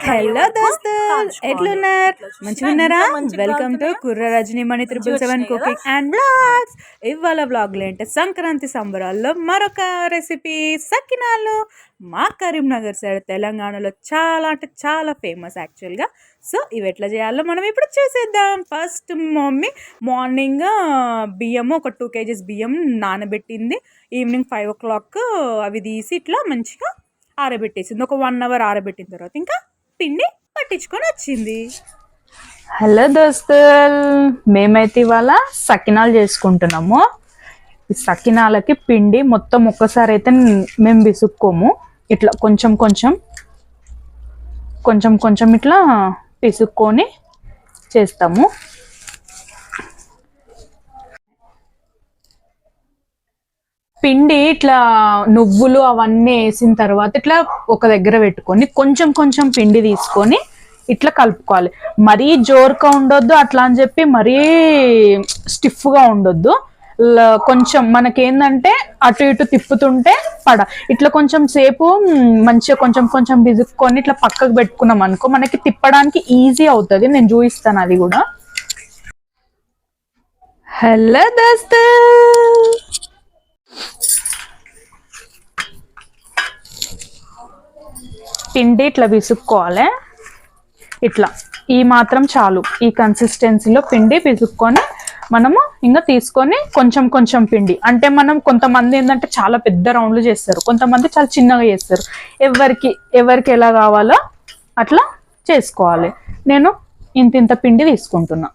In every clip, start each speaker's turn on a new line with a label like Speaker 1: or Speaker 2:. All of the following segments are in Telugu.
Speaker 1: హలో దోస్తులు ఎట్లున్నారు? మంచిగా ఉన్నారా welcome to Kurra Rajani Mani triple seven cooking and blogs ఇవాళ బ్లాగ్లు ఏంటి? సంక్రాంతి సంబరాల్లో మరొక రెసిపీ సకినాలు. మా కరీంనగర్ సైడ్ తెలంగాణలో చాలా అంటే చాలా ఫేమస్ యాక్చువల్గా సో ఇవి ఎట్లా చేయాలో మనం ఇప్పుడు చూసేద్దాం. ఫస్ట్ మమ్మీ మార్నింగ్ బియ్యం ఒక టూ కేజీస్ బియ్యం నానబెట్టింది. ఈవినింగ్ ఫైవ్ ఓ క్లాక్ అవి తీసి ఇట్లా మంచిగా ఆరబెట్టేసింది. ఒక వన్ అవర్ ఆరబెట్టిన తర్వాత ఇంకా పిండి పట్టించుకొని వచ్చింది.
Speaker 2: హలో దోస్తుల్ మేమైతే ఇవాళ సకినాలు చేసుకుంటున్నాము. ఈ సకినాలకి పిండి మొత్తం ఒక్కసారి అయితే మేము విసుక్కోము ఇట్లా కొంచెం కొంచెం కొంచెం కొంచెం ఇట్లా పిసుక్కొని చేస్తాము. పిండి ఇట్లా నువ్వులు అవన్నీ వేసిన తర్వాత ఇట్లా ఒక దగ్గర పెట్టుకొని కొంచెం కొంచెం పిండి తీసుకొని ఇట్లా కలుపుకోవాలి. మరీ జోరుగా ఉండొద్దు అట్లా అని చెప్పి మరీ స్టిఫ్గా ఉండొద్దు. కొంచెం మనకేందంటే అటు ఇటు తిప్పుతుంటే పడ. ఇట్లా కొంచెం సేపు మంచిగా కొంచెం కొంచెం బిజుక్కొని ఇట్లా పక్కకు పెట్టుకున్నాం అనుకో మనకి తిప్పడానికి ఈజీ అవుతుంది. నేను చూపిస్తాను అది కూడా. హలో దోస్తు! పిండి ఇట్లా విసుక్కోవాలి. ఇట్లా. ఈ మాత్రం చాలు. ఈ కన్సిస్టెన్సీలో పిండి పిసుక్కొని మనము ఇంకా తీసుకొని కొంచెం కొంచెం పిండి. అంటే మనం కొంతమంది ఏంటంటే చాలా పెద్ద రౌండ్లు చేస్తారు. కొంతమంది చాలా చిన్నగా చేస్తారు. ఎవరికి ఎవరికి ఎలా కావాలో అట్లా చేసుకోవాలి. నేను ఇంత ఇంత పిండి తీసుకుంటున్నా.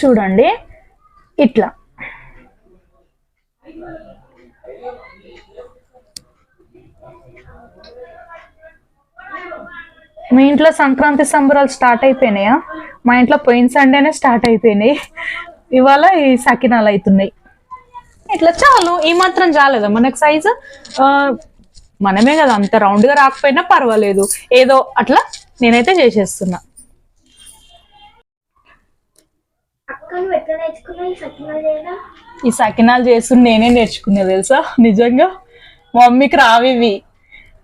Speaker 2: చూడండి. ఇట్లా. మీ ఇంట్లో సంక్రాంతి సంబరాలు స్టార్ట్ అయిపోయినాయా? మా ఇంట్లో పోయిన సండేనే స్టార్ట్ అయిపోయినాయి. ఇవాళ ఈ సకినాలు అవుతున్నాయి ఇట్లా చాలు ఈ మాత్రం చాలేదా? మనకు సైజు మనమే కదా అంత రౌండ్గా గా రాకపోయినా పర్వాలేదు. ఏదో అట్లా నేనైతే చేసేస్తున్నా
Speaker 3: అక్క నువ్వు ఎట్లా నేర్చుకున్నావు ఈ సకినాలు
Speaker 2: చేస్తుంది నేనే నేర్చుకున్నా తెలుసా? నిజంగా. మమ్మీకి రావివి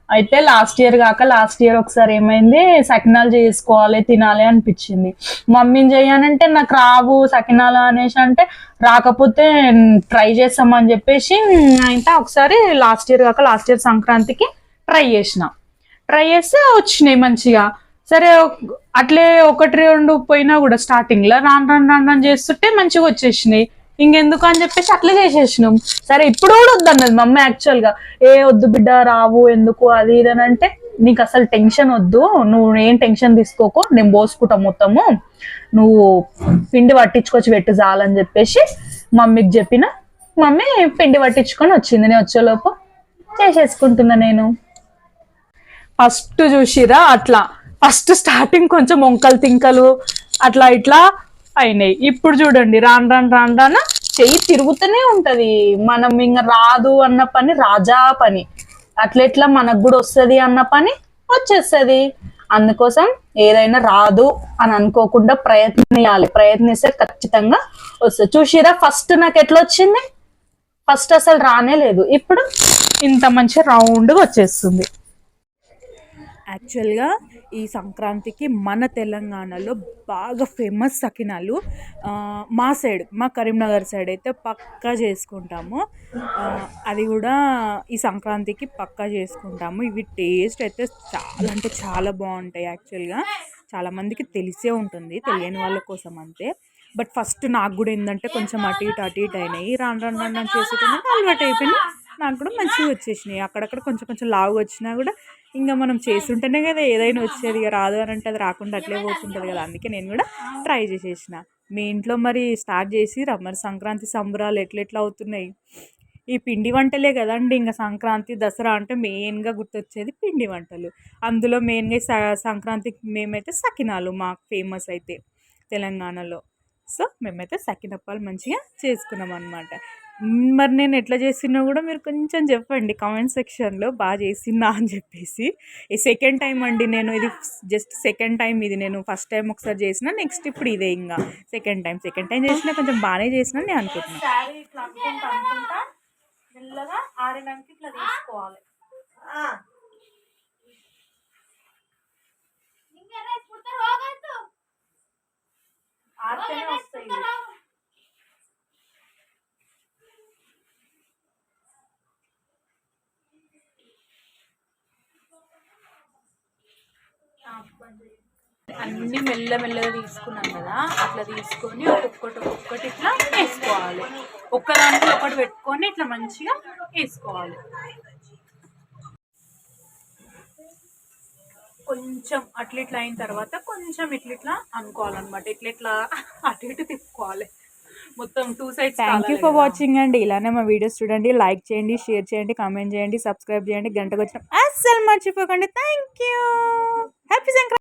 Speaker 2: అయితే లాస్ట్ ఇయర్ కాక లాస్ట్ ఇయర్ ఒకసారి ఏమైంది సకినాలు చేసుకోవాలి తినాలి అనిపించింది. మమ్మీని చెయ్యానంటే నాకు రావు సకినాలు అనేసి అంటే రాకపోతే ట్రై చేస్తామని చెప్పేసి అయితే. ఒకసారి లాస్ట్ ఇయర్ కాక లాస్ట్ ఇయర్ సంక్రాంతికి ట్రై చేసిన. ట్రై చేస్తే వచ్చినాయి మంచిగా. సరే అట్లే ఒకటి రెండు పోయినా కూడా స్టార్టింగ్లో రాను రాను రాను రాను చేస్తుంటే మంచిగా వచ్చేసినాయి. ఇంకెందుకు అని చెప్పేసి అట్లే చేసేసినాం. సరే ఇప్పుడు కూడా వద్దన్నది అన్నది మమ్మీ యాక్చువల్గా. ఏ వద్దు బిడ్డ రావు ఎందుకు అది ఇది అని అంటే నీకు అసలు టెన్షన్ వద్దు. నువ్వు ఏం టెన్షన్ తీసుకోకు. నేను పోసుకుంటా మొత్తము. నువ్వు పిండి పట్టించుకొచ్చి పెట్టు చాలని చెప్పేసి మమ్మీకి చెప్పిన మమ్మీ పిండి పట్టించుకొని వచ్చింది. నేను వచ్చేలోపు చేసేసుకుంటున్నా నేను. ఫస్ట్ చూసిరా అట్లా. ఫస్ట్ స్టార్టింగ్ కొంచెం వంకలు తింకలు అట్లా ఇట్లా అయినాయి. ఇప్పుడు చూడండి రాను రాను రాను రాను చెయ్యి తిరుగుతూనే ఉంటది. మనం ఇంకా రాదు అన్న పని రాజా పని. అట్లెట్లా మనకు కూడా వస్తుంది అన్న పని వచ్చేస్తుంది. అందుకోసం ఏదైనా రాదు అని అనుకోకుండా ప్రయత్నియాలి. ప్రయత్నిస్తే ఖచ్చితంగా వస్తుంది. చూసిరా ఫస్ట్ నాకు ఎట్లా వచ్చింది? ఫస్ట్ అసలు రానే లేదు. ఇప్పుడు ఇంత మంచి రౌండ్గా వచ్చేస్తుంది.
Speaker 1: యాక్చువల్గా ఈ సంక్రాంతికి మన తెలంగాణలో బాగా ఫేమస్ సకినాలు మా సైడ్ మా కరీంనగర్ సైడ్ అయితే పక్కా చేసుకుంటాము. అది కూడా ఈ సంక్రాంతికి పక్కా చేసుకుంటాము. ఇవి టేస్ట్ అయితే చాలా అంటే చాలా బాగుంటాయి యాక్చువల్గా. చాలామందికి తెలిసే ఉంటుంది తెలియని వాళ్ళ కోసం అంతే. బట్ ఫస్ట్ నాకు కూడా ఏంటంటే కొంచెం అటు ఇటు అటు ఇటు అయినాయి. రాను రాను రాను రాను చేసేటప్పుడు అలవాటు అయిపోయినాయి నాకు కూడా మంచిగా వచ్చేసినాయి. అక్కడక్కడ కొంచెం కొంచెం లావు వచ్చినా కూడా ఇంకా మనం చేస్తుంటేనే కదా ఏదైనా వచ్చేది ఇక రాదు అని అంటే అది రాకుండా అట్లే పోతుంటుంది కదా. అందుకే నేను కూడా ట్రై చేసేసిన. మీ ఇంట్లో మరి స్టార్ట్ చేసి మరి సంక్రాంతి సంబరాలు ఎట్లెట్లా అవుతున్నాయి? ఈ పిండి వంటలే కదండి ఇంకా సంక్రాంతి దసరా అంటే మెయిన్గా గుర్తొచ్చేది పిండి వంటలు. అందులో మెయిన్గా స- సంక్రాంతికి మేమైతే సకినాలు మాకు ఫేమస్ అయితే తెలంగాణలో. సో మేమైతే సకినప్పాలు మంచిగా చేసుకున్నాం అనమాట మరి నేను ఎట్లా చేసినా కూడా మీరు కొంచెం చెప్పండి. కామెంట్ సెక్షన్లో బాగా చేసినా అని చెప్పేసి. ఈ సెకండ్ టైం అండి నేను ఇది జస్ట్ సెకండ్ టైం ఇది నేను ఫస్ట్ టైం ఒకసారి చేసిన నెక్స్ట్ ఇప్పుడు ఇదే ఇంకా. సెకండ్ టైం సెకండ్ టైం చేసినా కొంచెం బాగానే చేసిన నేను అనుకుంటున్నాను
Speaker 2: ఇట్లా తీసుకోవాలి.
Speaker 1: అన్ని మెల్ల మెల్లగా తీసుకున్నాం కదా అట్లా తీసుకొని ఒక్కొక్కటి ఒక్కొక్కటి ఇట్లా వేసుకోవాలి. ఒక్క దాంట్లో ఒకటి పెట్టుకొని ఇట్లా మంచిగా వేసుకోవాలి. కొంచెం అట్లా ఇట్లా అయిన తర్వాత కొంచెం ఇట్లా ఇట్లా అనుకోవాలన్నమాట. ఇట్లా ఇట్లా అటు ఇటు తిప్పుకోవాలి. మొత్తం two sides
Speaker 2: thank you for watching అండి. ఇలానే మా వీడియోస్ చూడండి లైక్ చేయండి షేర్ చేయండి కామెంట్ చేయండి సబ్స్క్రైబ్ చేయండి. గంటకు వచ్చిన అస్సలు మర్చిపోకండి. Thank you happy Sankranti